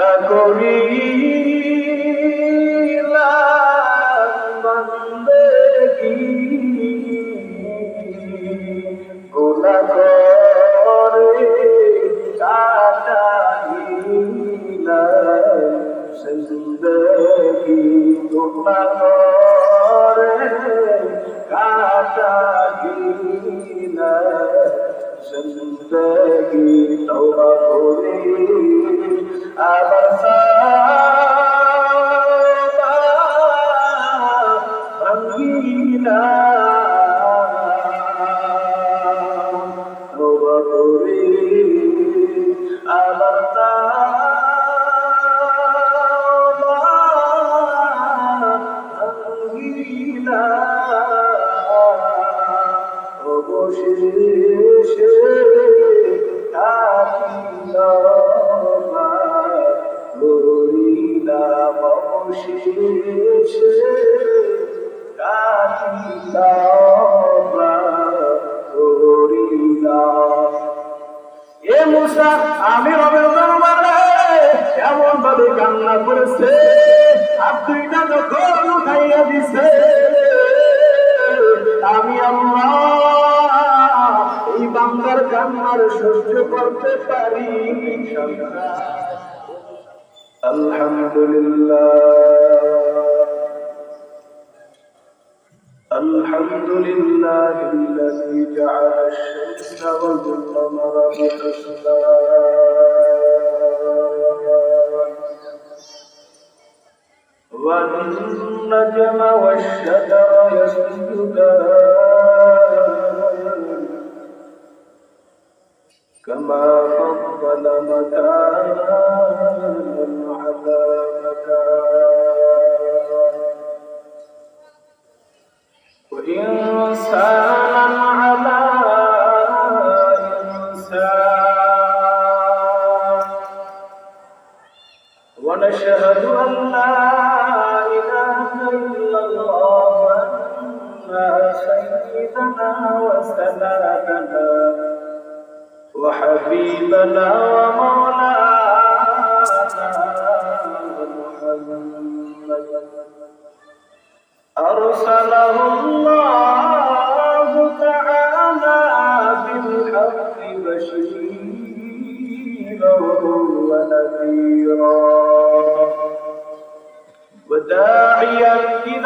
করিলাম বান্দার কান্নার সহ্য করতে পারি আলহামদুলিল্লাহ الحمد لله الذي جعل الشمس والقمر بحسبان والنجم والشجر يسجدان كما فضل مكانا على مكان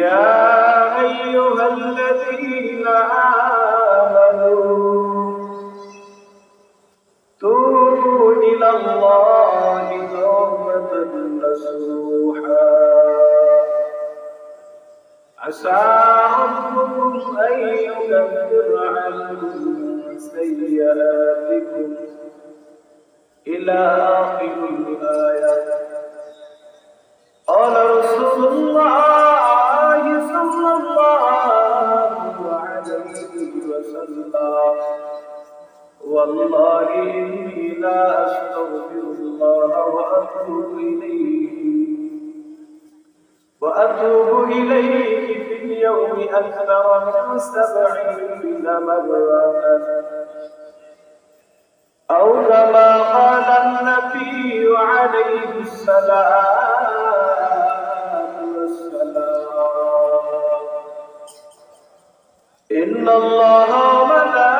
يا أيها الذين آمنوا توبوا إلى الله توبة نصوحا. عسى ربكم أن يكفر عنكم سيئاتكم. إلى آخر الآية قال رسول الله والله إني لا أستغفر الله وأتوب إليه. وأتوب إليه في اليوم أكثر من سبعين مرة. أو كما قال النبي عليه الصلاة والسلام. إن الله وملائكته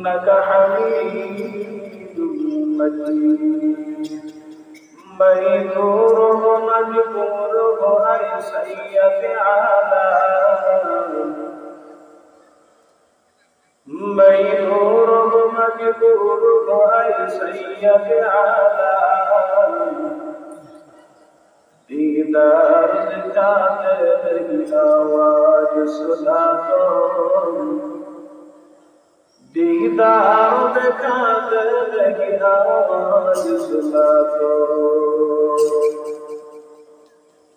إنك حميد مجيد. ميتور مجبوره أي سيء فعلا ميتور مجبوره أي سيء فعلا دیدار کا تیرے آواز سنا تو দিদার দেখাতে দেখিরা তো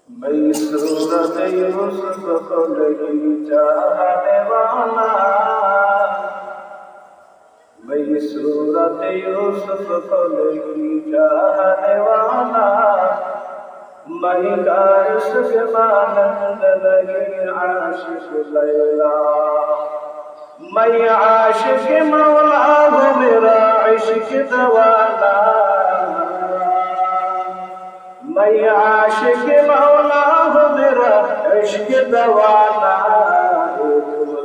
मैं सूरत यूसुफ को नहीं चाहने वाला मैं सूरत यूसुफ को नहीं चाहने वाला मैं काश के मानंद नहीं आशीष लैला من عاشق مولاه بلا عشق دوانا. من عاشق مولاه بلا عشق دوانا.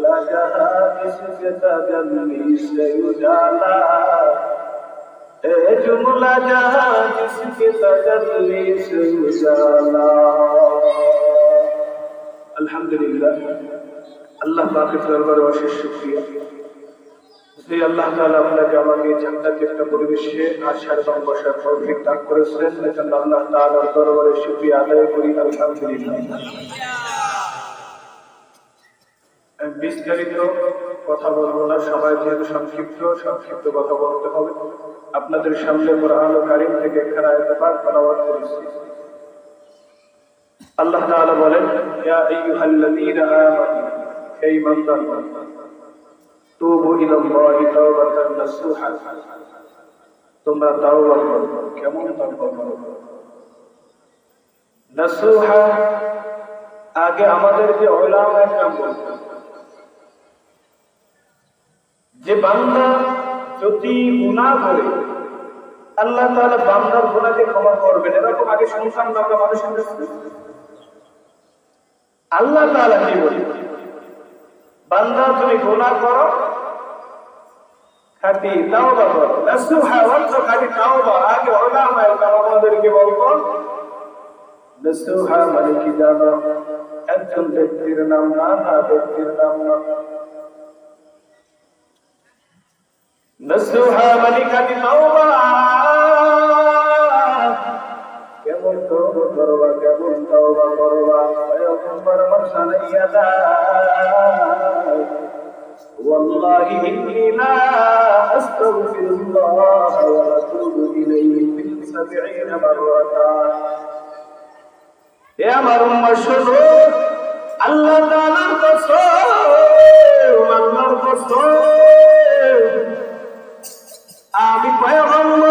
لها عشق تدمي سيدانا جملہ جس تجلی سے الحمدللہ আল্লাহ পাকের দরবারে অশেষ শুকরিয়া। যে আল্লাহ তাআলা, আপনাকে আমাকে জান্নাতের একটা পরিবেশে আসার এবং বসার তৌফিক দান করেছেন। এজন্য আল্লাহ তাআলার দরবারে শুকরিয়া আদায় করি, আলহামদুলিল্লাহ। বিস্তারিত কথা বলব না সবাই যেহেতু সংক্ষিপ্ত সংক্ষিপ্ত কথা বলতে হবে। আপনাদের সামনে কোরআন ও কারিম থেকে একখানা আয়াত পাঠ তেলাওয়াত করেছি। আল্লাহ তাআলা বলেন, ইয়া আইয়ুহাল্লাযীনা আমানু ইলাল্লাহি তাওবাতান তোমরা তাওবা করো, কেমন তাওবা করো? আগে আমাদের যে যে বান্দা যদি গুনাহ করে, আল্লাহ তাআলা বান্দার গুনাহকে ক্ষমা করবেন। এরকম আগে আমরা মানুষের আল্লাহ তাআলা কি বলে বান্দা, তুমি গুণা করো। খাটি তাও বা করো। নাসুহা অর্থ খাটি তাও বা আগে ওলামায় আমাদেরকে বলতো। নাসুহা মানে কি জানো একজন ব্যক্তির নাম না না ব্যক্তির নাম না। নাসুহা মানে খাটি তাও علي ذاك والله إني لا أستغفر الله وأتوب إليه في سبعين مرة يا مرم الشرور الله تعالى القصور والمرض الصور أبي بيغمر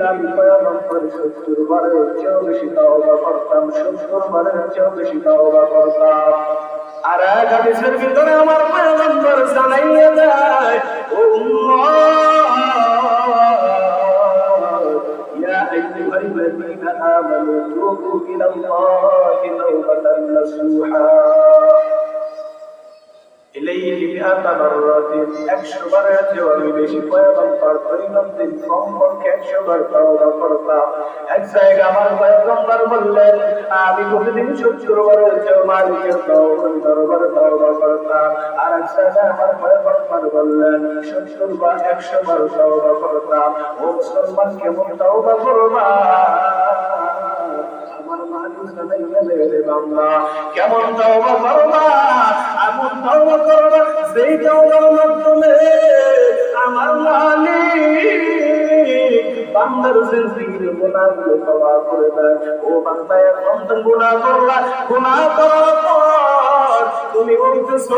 দৈনন্দিন আমি পয়গম্বর সত্তর বারের চেয়েও বেশি তাওবা করতাম সত্তর বারের চেয়েও বেশি তাওবা করতাম আর এক হাদিসের ভিতরে আমার পয়গম্বর জানাইয়া দেয় ও يا أيها الذين آمنوا توبوا إلى الله توبة نصوحا إليه مئة مرة একশো বারের চেয়েও আমি বেশি পয়গম্বর দৈনন্দিন কমপক্ষে একশো বার তাওবা করতাম এক জায়গায় আমার পয়গম্বর প্রতিদিন বললেন সত্তর একশো বার তাওবা করতাম ও মুসলমান কেমন তাওবা করবা কেমন তাওবা করবা? এমন তাওবা যেই তাওবার মাধ্যমে আমার মালিক ও বান্দা, এখন তো গুনাহ করলা গুনাহ করার পর তুমি বলতেছো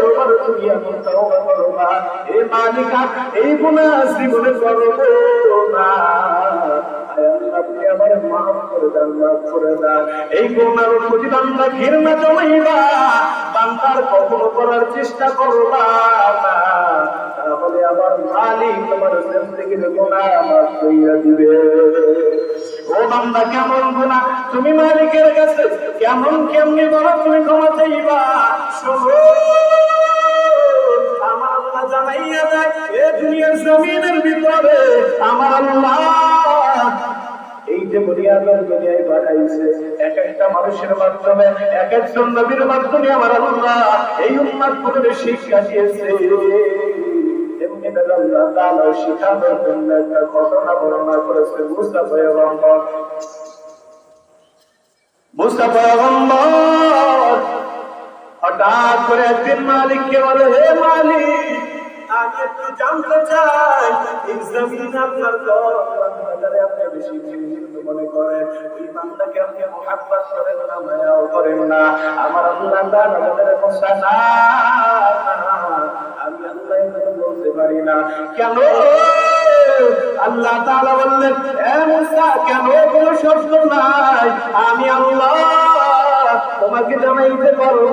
দরবার তুমি এখন তওবা করো না এ মালিক এই জীবনে না করে করে এই জমাইবা বান্দার কখনো করার চেষ্টা করবা না তাহলে আমার মালিক তোমার মাফ দিবে। তুমি মালিকের কাছে কেমন কেমনি বলো, তুমি ক্ষমা চাইবা। আমার জমিনের ভিতরে আমার এই যে বুনিয়াদের দুনিয়ায় পাঠাইছে, এক একটা মানুষের মাধ্যমে, এক একজন নবীর মাধ্যমে আমার আল্লাহ এই উন্মাদ করে শিক্ষা দিয়েছে। আল্লাহ তাআলা শিখানোর জন্য একটা ঘটনা বর্ণনা করেছে মুসা পয়গম্বর মুসা পয়গম্বর হঠাৎ করে একদিন মালিককে বলে, হে মালিক একটু জানতে চাই জমিন আপনার বান্দাটারে আপনি বেশি ঘৃণিত মনে করেন ওই বান্দাকে আপনি মহাব্বত করেন না, মায়াও করেন না। আমার আল্লাহ দান আমাদের মশা না আমি আল্লাহ বলতে পারি না। কেন? আল্লাহ তাআলা বললেন, এ মুসা, কেন কোনো শব্দ নাই? আমি আল্লাহ, তোমাকে জানাইতে পারব।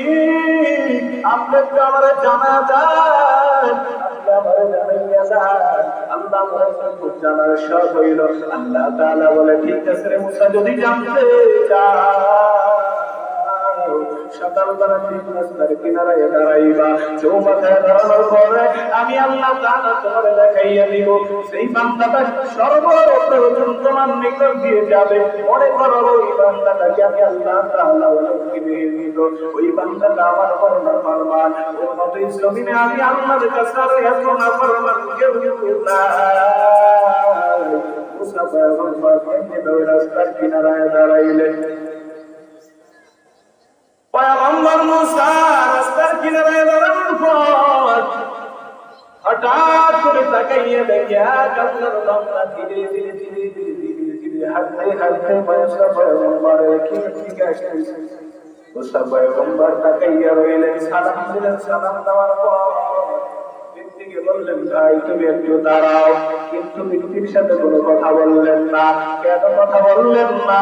আপনি তো আমার জানা সব জানার সব হইল। আল্লাহ বলে, ঠিক আছে মুসা, যদি জানতে চাও সকালবেলা তিন রাস্তার কিনারায় দাঁড়াইবা। চৌমাথায় দাঁড়ানোর পরে আমি আল্লাহ তাআলা তোমার দেখাইয়া দিব। সেই বান্দাটা সর্বপ্রথম তোমার নিকট দিয়ে যাবে। মনে করো ওই বান্দাটাকে আমি আল্লাহ তাআলা অনেককে নিয়ে নিল ওই বান্দাটা আমার করোনা ফরমান ওর মতো জমিনে আমি আল্লাহর কাছে আর এত না ফরমান কেউ নাই। মুসা পয়গম্বর কেমনে ওই কিনারায় দাঁড়াইলেন। পয়গম্বর মুসা রাস্তার কিনারায় দাঁড়ানোর পর হঠাৎ করে তাকাইয়ে দেখে কান্নার দমনা ধীরে ধীরে ধীরে ধীরে ধীরে ধীরে, হাঁটতে হাঁটতে মুসা পয়গম্বরের কি ঠিক আসতেছে মুসা পয়গম্বর তাকাইয়া রইলেন, সালাম দিলেন, সালাম দেওয়ার পর। বললেন, ভাই, তুমি একটু দাঁড়াও। কিন্তু ব্যক্তির সাথে কোনো কথা বললেন না। কেন কথা বললেন না?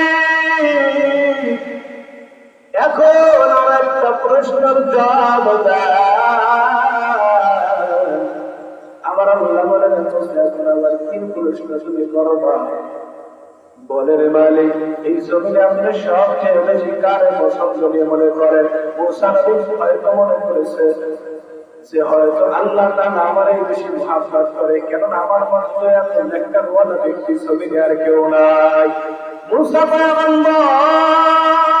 এখন আমার একটা প্রশ্নের জবাব আমার আল্লাহ বলেন এখন আবার কি প্রশ্ন তুমি করবা বলে রে মালিক, এই আপনি সবচেয়ে বেশি কারে পছন্দ মনে করেন? মোসানবী হয়তো মনে করেছে যে হয়তো আল্লাহ তাআলা আমারই বেশি মহাব্বত করে। কেননা আমার মতো এত একটা ওয়ালা ব্যক্তি জমিনে আর কেউ নাই। মুসা পয়গম্বর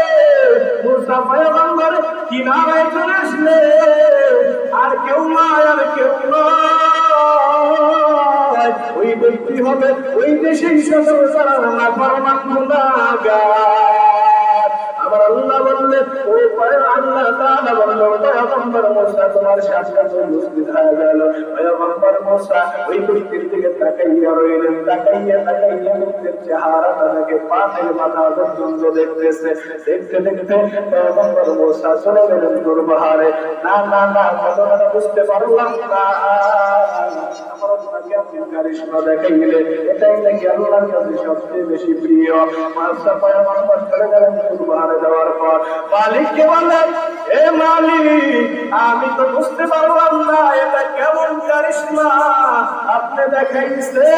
মুসা পয়গম্বর কিনারায় চলে আসলে। আর কেউ নয়, আর কেউ নয়। ওই ব্যক্তি হবে, ওই দেশে তারা না গুনাহগার আমার আল্লাহ বললেন ও পরে আল্লাহ তাআলা বলল, পয়গম্বর মুসা তোমার সাক্ষাৎ উপস্থিত হয়ে গেল, পয়গম্বর মুসা ওই ব্যক্তির দিকে তাকাইয়া রইলেন, তাকাইয়া তাকাইয়া ব্যক্তির চেহারাটা দেখে পাথের মাথা পর্যন্ত দেখতেছে। দেখতে দেখতে পয়গম্বর মুসা চলে গেলেন দুর্বাহারে না না না, ঘটনাটা বুঝতে পারলাম না। আমার এটাই নাকি আল্লাহর কাছে সবচেয়ে বেশি প্রিয়। পয়গম্বর চলে গেলেন যাওয়ার পর এ মালিক, আমি তো বুঝতে পারলাম না, এটা কেমন কারিশমা। আপনি দেখাইছে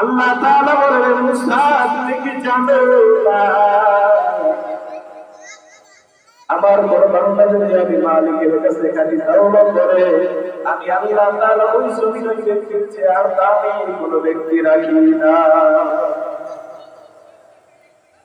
আল্লাহ তাআলা বললেন মুসা তুমি কি জানো না? আমার বড় বাংলা যদি আমি মালিকের কাছে খালি তাওবা করে, আমি আল্লাহ তাআলা ওই চেয়ে আর দামি কোনো ব্যক্তি রাখি না।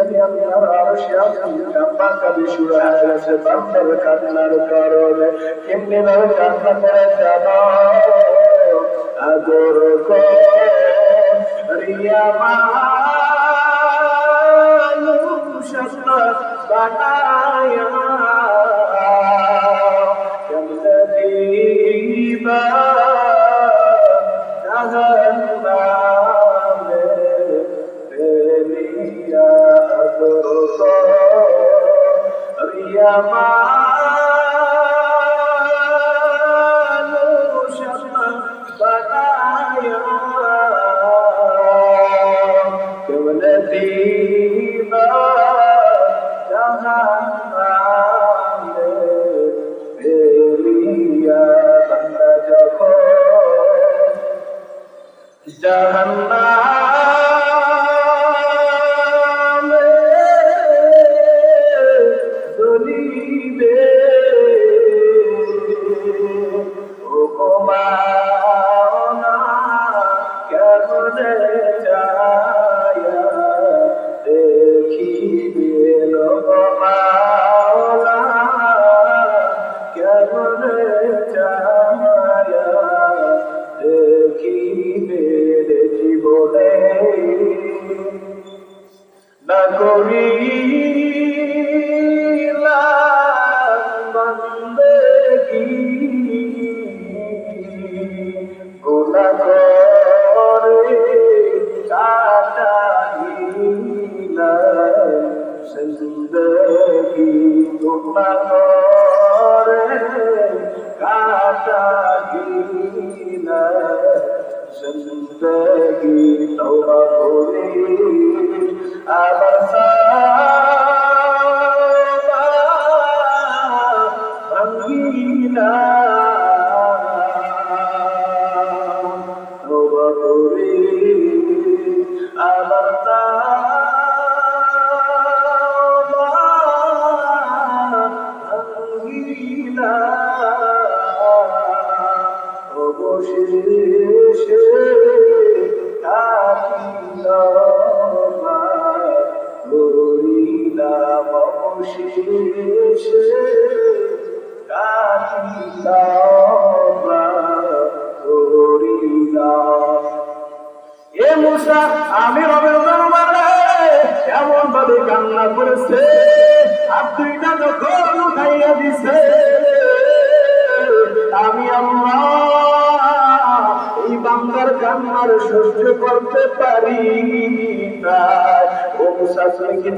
আমি আল্লাহর আরশে আছি কাব্বা কাবি হয়ে গেছে বান্দার কান্নার কারণে কেমনি ভাবে কান্না করে জানো আদর করিয়া মানুষ বানায়া গুনা করে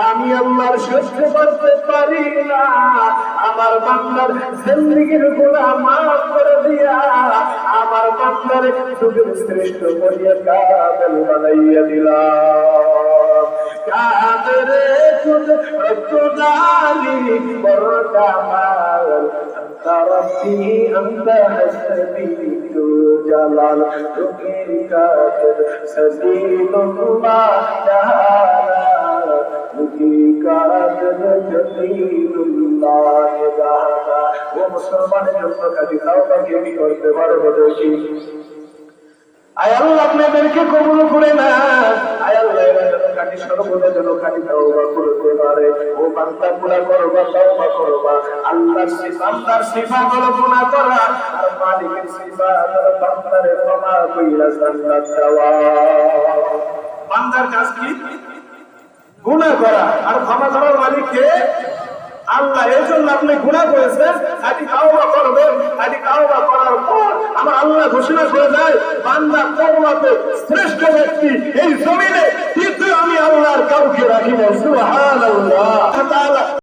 আমি আল্লাহর সহ্য করতে পারি না। আমার বান্দার জিন্দগির গুণা মাফ করে দিয়া আমার বান্দার যুগের শ্রেষ্ঠ করিয়া কাবেল বানাইয়া দিলা কাদরে খুদ রক্তদানি বরদা মাল জালাল ও মুসলমানের জন্য কাজী কাউকে আমি করতে পারব দেখি আয় আল্লাহ আপনাদেরকে কবুল করে না আয় আল্লাহ এরা যেন খাঁটি সর্বদা যেন খাঁটি তাওবা করতে পারে কাজ কি গুণা করা। আর ক্ষমা করার মালিক কে? আল্লাহ। এই জন্য আপনি গুণা করেছেন। খাটি কাওবা করবেন। খাটি কাওবা করার পর আমার আল্লাহ ঘোষণা করে দেয়, বান্দা করবাতে শ্রেষ্ঠ ব্যক্তি এই জমিনে, কিন্তু আমি আল্লাহর কাউকে রাখি না। সুবহানাল্লাহ।